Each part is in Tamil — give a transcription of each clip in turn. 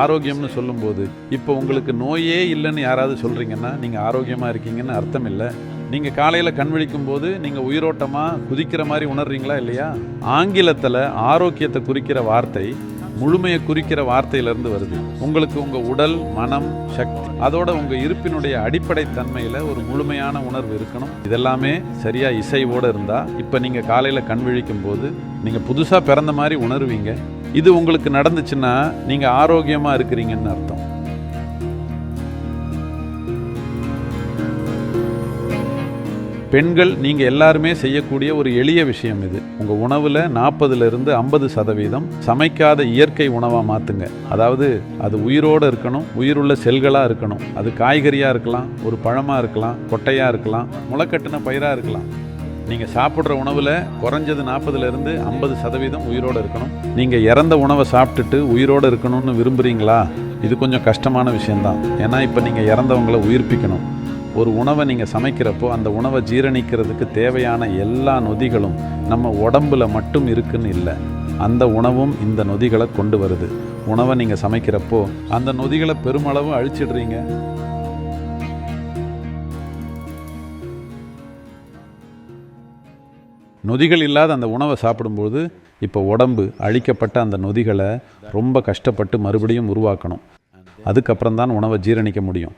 ஆரோக்கியம்னு சொல்லும்போது இப்போ உங்களுக்கு நோயே இல்லைன்னு யாராவது சொல்கிறீங்கன்னா நீங்கள் ஆரோக்கியமாக இருக்கீங்கன்னு அர்த்தம் இல்லை. நீங்கள் காலையில் கண் விழிக்கும் போது நீங்கள் உயிரோட்டமாக குதிக்கிற மாதிரி உணர்றீங்களா இல்லையா? ஆங்கிலத்தில் ஆரோக்கியத்தை குறிக்கிற வார்த்தை முழுமையை குறிக்கிற வார்த்தையிலேருந்து வருது. உங்களுக்கு உங்கள் உடல் மனம் சக்தி அதோட உங்கள் இருப்பினுடைய அடிப்படை தன்மையில் ஒரு முழுமையான உணர்வு இருக்கணும். இதெல்லாமே சரியாக இசைவோடு இருந்தால் இப்போ நீங்கள் காலையில் கண் விழிக்கும் போது நீங்கள் புதுசாக பிறந்த மாதிரி உணர்வீங்க. இது உங்களுக்கு நடந்துச்சுன்னா நீங்கள் ஆரோக்கியமாக இருக்கிறீங்கன்னு அர்த்தம். பெண்கள் நீங்கள் எல்லாருமே செய்யக்கூடிய ஒரு எளிய விஷயம் இது. உங்கள் உணவில் நாற்பதுலேருந்து ஐம்பது சதவீதம் சமைக்காத இயற்கை உணவாக மாற்றுங்க அதாவது அது உயிரோடு இருக்கணும் உயிருள்ள செல்களாக இருக்கணும். அது காய்கறியாக இருக்கலாம் ஒரு பழமாக இருக்கலாம் கொட்டையாக இருக்கலாம் முளைக்கட்டின பயிராக இருக்கலாம். நீங்கள் சாப்பிட்ற உணவில் குறைஞ்சது நாற்பதுலேருந்து ஐம்பது சதவீதம் உயிரோடு இருக்கணும். நீங்கள் இறந்த உணவை சாப்பிட்டுட்டு உயிரோடு இருக்கணும்னு விரும்புகிறீங்களா இது கொஞ்சம் கஷ்டமான விஷயந்தான் ஏன்னா இப்போ நீங்கள் இறந்தவங்களை உயிர்ப்பிக்கணும். ஒரு உணவை நீங்கள் சமைக்கிறப்போ அந்த உணவை ஜீரணிக்கிறதுக்கு தேவையான எல்லா நொதிகளும் நம்ம உடம்புல மட்டும் இருக்குன்னு இல்லை. அந்த உணவும் இந்த நொதிகளை கொண்டு வருது. உணவை நீங்கள் சமைக்கிறப்போ அந்த நொதிகளை பெருமளவு அழிச்சிடுறீங்க. நொதிகள் இல்லாத அந்த உணவை சாப்பிடும்போது இப்போ உடம்பு அழிக்கப்பட்ட அந்த நொதிகளை ரொம்ப கஷ்டப்பட்டு மறுபடியும் உருவாக்கணும். அதுக்கப்புறம் தான் உணவை ஜீரணிக்க முடியும்.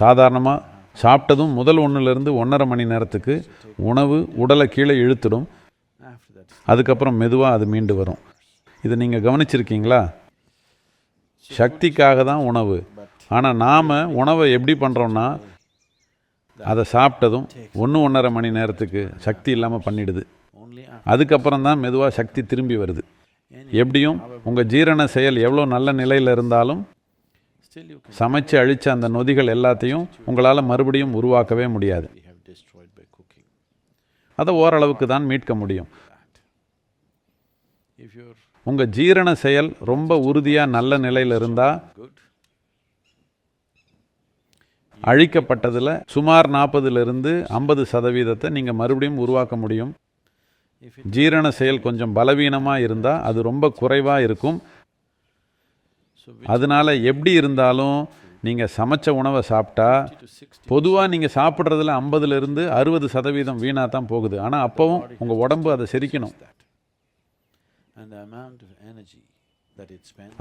சாதாரணமாக சாப்பிட்டதும் முதல் ஒன்றுலேருந்து ஒன்றரை மணி நேரத்துக்கு உணவு உடலை கீழே இழுத்துடும். அதுக்கப்புறம் மெதுவாக அது மீண்டு வரும். இதை நீங்கள் கவனிச்சிருக்கீங்களா? சக்திக்காக தான் உணவு. ஆனால் நாம் உணவை எப்படி பண்ணுறோன்னா அதை சாப்பிட்டதும் ஒன்று ஒன்றரை மணி நேரத்துக்கு சக்தி இல்லாமல் பண்ணிடுது. அதுக்கப்புறம் தான் மெதுவாக சக்தி திரும்பி வருது. எப்படியும் உங்கள் ஜீரண செயல் எவ்வளோ நல்ல நிலையில் இருந்தாலும் சமைச்சு அழித்த அந்த நொதிகள் எல்லாத்தையும் உங்களால் மறுபடியும் உருவாக்கவே முடியாது. அதை ஓரளவுக்கு தான் மீட்க முடியும். உங்கள் ஜீரண செயல் ரொம்ப உறுதியாக நல்ல நிலையில் இருந்தால் அழிக்கப்பட்டதில் சுமார் நாற்பதுலேருந்து ஐம்பது சதவீதத்தை நீங்கள் மறுபடியும் உருவாக்க முடியும். ஜீரண செயல் கொஞ்சம் பலவீனமாக இருந்தால் அது ரொம்ப குறைவாக இருக்கும். அதனால எப்படி இருந்தாலும் நீங்கள் சமைச்ச உணவை சாப்பிட்டா பொதுவாக நீங்கள் சாப்பிட்றதுல ஐம்பதுலேருந்து அறுபது சதவீதம் வீணாக தான் போகுது. ஆனால் அப்போவும் உங்கள் உடம்பு அதை செரிக்கணும்.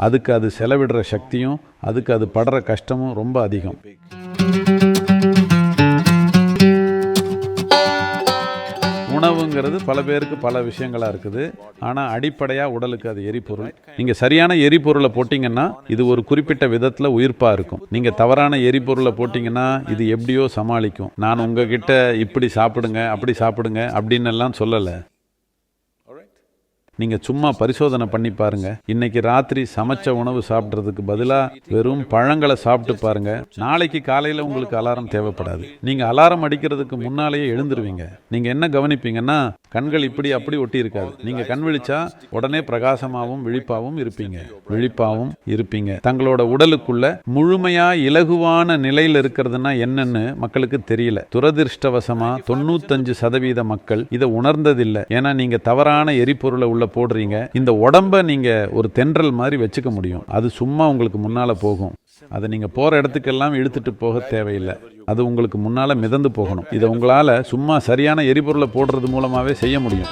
அதுக்கு அது செலவிடுற சக்தியும் அதுக்கு அது படுற கஷ்டமும் ரொம்ப அதிகம். உணவுங்கிறது பல பேருக்கு பல விஷயங்களாக இருக்குது. ஆனால் அடிப்படையாக உடலுக்கு அது எரிபொருள். நீங்கள் சரியான எரிபொருளை போட்டிங்கன்னா இது ஒரு குறிப்பிட்ட விதத்தில் உயிர்ப்பாக இருக்கும். நீங்கள் தவறான எரிபொருளை போட்டிங்கன்னா இது எப்படியோ சமாளிக்கும். நான் உங்ககிட்ட இப்படி சாப்பிடுங்க அப்படி சாப்பிடுங்க அப்படின்னு எல்லாம் சொல்லலை. நீங்கள் சும்மா பரிசோதனை பண்ணி பாருங்க. இன்னைக்கு ராத்திரி சமைச்ச உணவு சாப்பிட்றதுக்கு பதிலாக வெறும் பழங்களை சாப்பிட்டு பாருங்க. நாளைக்கு காலையில் உங்களுக்கு அலாரம் தேவைப்படாது. நீங்கள் அலாரம் அடிக்கிறதுக்கு முன்னாலேயே எழுந்துருவீங்க. நீங்கள் என்ன கவனிப்பீங்கன்னா கண்கள் இப்படி அப்படி ஒட்டி இருக்காது நீங்கள் கண் விழிச்சா உடனே பிரகாசமாகவும் விழிப்பாகவும் இருப்பீங்க. விழிப்பாகவும் இருப்பீங்க. தங்களோட உடலுக்குள்ள முழுமையா இலகுவான நிலையில் இருக்கிறதுனா என்னன்னு மக்களுக்கு தெரியல. துரதிருஷ்டவசமா தொண்ணூத்தஞ்சு சதவீத மக்கள் இதை உணர்ந்ததில்லை. ஏன்னா நீங்க தவறான எரிபொருளை உள்ள போடுறீங்க. இந்த உடம்ப நீங்க ஒரு தென்றல் மாதிரி வச்சுக்க முடியும். அது சும்மா உங்களுக்கு முன்னால போகும். அதை நீங்கள் போகிற இடத்துக்கெல்லாம் இழுத்துட்டு போக தேவையில்லை. அது உங்களுக்கு முன்னால மிதந்து போகணும். இதை உங்களால் சும்மா சரியான எரிபொருளை போடுறது மூலமாவே செய்ய முடியும்.